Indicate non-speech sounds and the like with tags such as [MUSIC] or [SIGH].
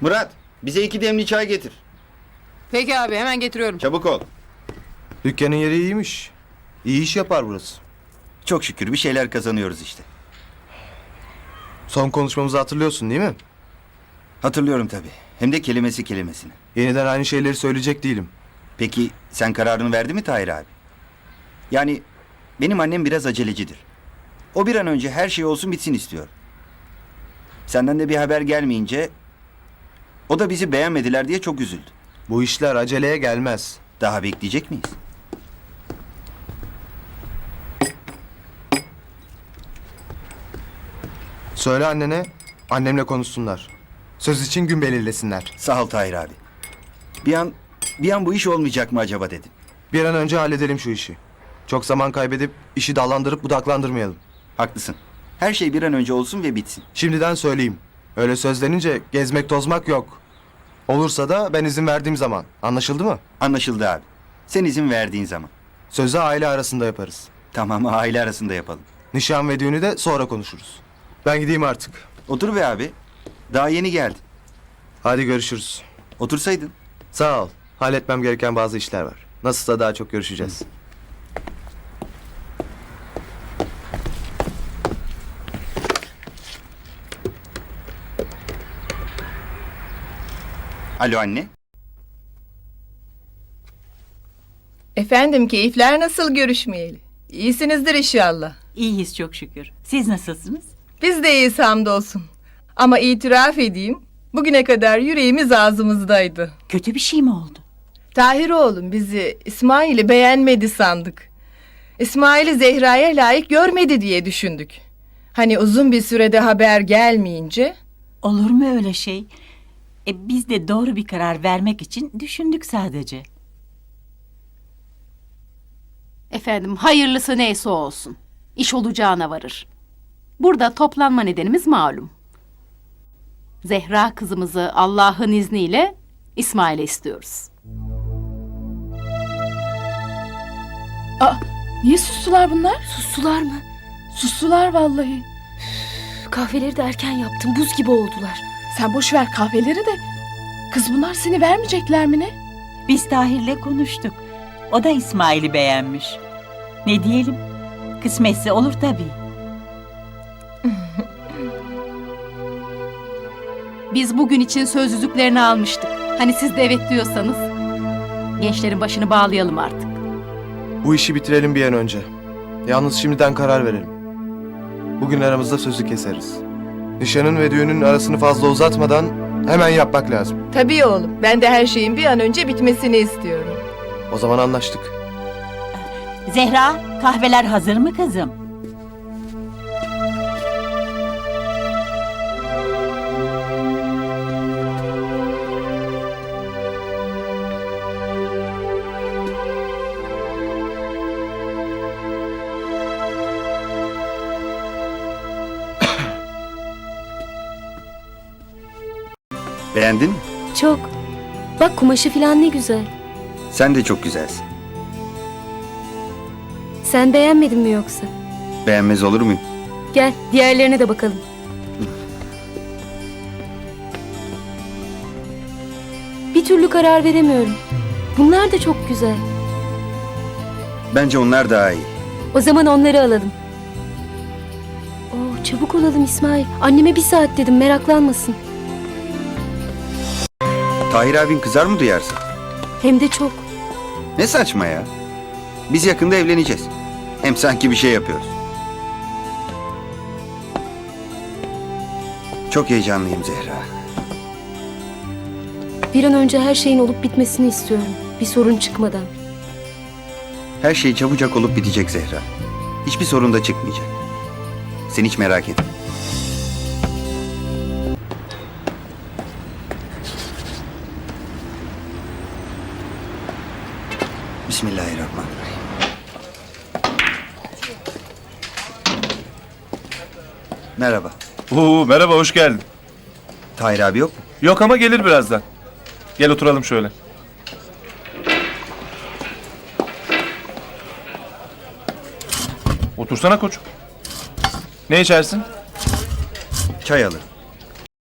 Murat bize iki demli çay getir. Peki abi hemen getiriyorum. Çabuk ol. Dükkanın yeri iyiymiş. İyi iş yapar burası. Çok şükür bir şeyler kazanıyoruz işte. Son konuşmamızı hatırlıyorsun değil mi? Hatırlıyorum tabii. Hem de kelimesi kelimesine. Yeniden aynı şeyleri söyleyecek değilim. Peki sen kararını verdi mi Tahir abi? Yani benim annem biraz acelecidir. O bir an önce her şey olsun bitsin istiyor. Senden de bir haber gelmeyince o da bizi beğenmediler diye çok üzüldü. Bu işler aceleye gelmez. Daha bekleyecek miyiz? Söyle annene, annemle konuşsunlar. Söz için gün belirlesinler. Sağ ol Tahir abi. Bir an bir an bu iş olmayacak mı acaba dedim. Bir an önce halledelim şu işi. Çok zaman kaybedip işi dallandırıp budaklandırmayalım. Haklısın. Her şey bir an önce olsun ve bitsin. Şimdiden söyleyeyim. Öyle sözlenince gezmek tozmak yok. Olursa da ben izin verdiğim zaman. Anlaşıldı mı? Anlaşıldı abi. Sen izin verdiğin zaman. Sözü aile arasında yaparız. Tamam aile arasında yapalım. Nişan ve düğünü de sonra konuşuruz. Ben gideyim artık. Otur be abi. Daha yeni geldin. Hadi görüşürüz. Otursaydın. Sağ ol. Halletmem gereken bazı işler var. Nasılsa daha çok görüşeceğiz. Alo anne. Efendim keyifler nasıl görüşmeyeli? İyisinizdir inşallah. İyiyiz çok şükür. Siz nasılsınız? Biz de iyiyiz hamdolsun. Ama itiraf edeyim, bugüne kadar yüreğimiz ağzımızdaydı. Kötü bir şey mi oldu? Tahir oğlum bizi İsmail'i beğenmedi sandık. İsmail'i Zehra'ya layık görmedi diye düşündük. Hani uzun bir sürede haber gelmeyince Olur mu öyle şey? E, biz de doğru bir karar vermek için düşündük sadece. Efendim hayırlısı neyse olsun. İş olacağına varır. Burada toplanma nedenimiz malum. Zehra kızımızı Allah'ın izniyle İsmail'e istiyoruz. Niye sustular bunlar? Sustular mı? Sustular vallahi. Kahveleri de erken yaptım. Buz gibi oldular. Sen boş ver kahveleri de. Kız bunlar seni vermeyecekler mi ne? Biz Tahir'le konuştuk. O da İsmail'i beğenmiş. Ne diyelim? Kısmetse olur tabii. [LAUGHS] Biz bugün için söz yüzüklerini almıştık. Hani siz de evet diyorsanız. Gençlerin başını bağlayalım artık. Bu işi bitirelim bir an önce. Yalnız şimdiden karar verelim. Bugün aramızda sözü keseriz. Nişanın ve düğünün arasını fazla uzatmadan hemen yapmak lazım. tabii oğlum ben de her şeyin bir an önce bitmesini istiyorum. O zaman anlaştık. Zehra, kahveler hazır mı kızım? Beğendin mi? Çok. Bak kumaşı falan ne güzel. Sen de çok güzelsin. Sen beğenmedin mi yoksa? Beğenmez olur muyum? Gel diğerlerine de bakalım. Bir türlü karar veremiyorum. Bunlar da çok güzel. Bence onlar daha iyi. O zaman onları alalım. Oo, çabuk olalım İsmail. Anneme bir saat dedim meraklanmasın. Tahir abin kızar mı duyarsa? Hem de çok. Ne saçma ya. Biz yakında evleneceğiz. Hem sanki bir şey yapıyoruz. Çok heyecanlıyım Zehra. Bir an önce her şeyin olup bitmesini istiyorum. Bir sorun çıkmadan. Her şey çabucak olup bitecek Zehra. Hiçbir sorun da çıkmayacak. Sen hiç merak etme. Bismillahirrahmanirrahim. Merhaba. Oo, merhaba hoş geldin. Tahir abi yok mu? Yok ama gelir birazdan. Gel oturalım şöyle. Otursana koç. Ne içersin? Çay alır.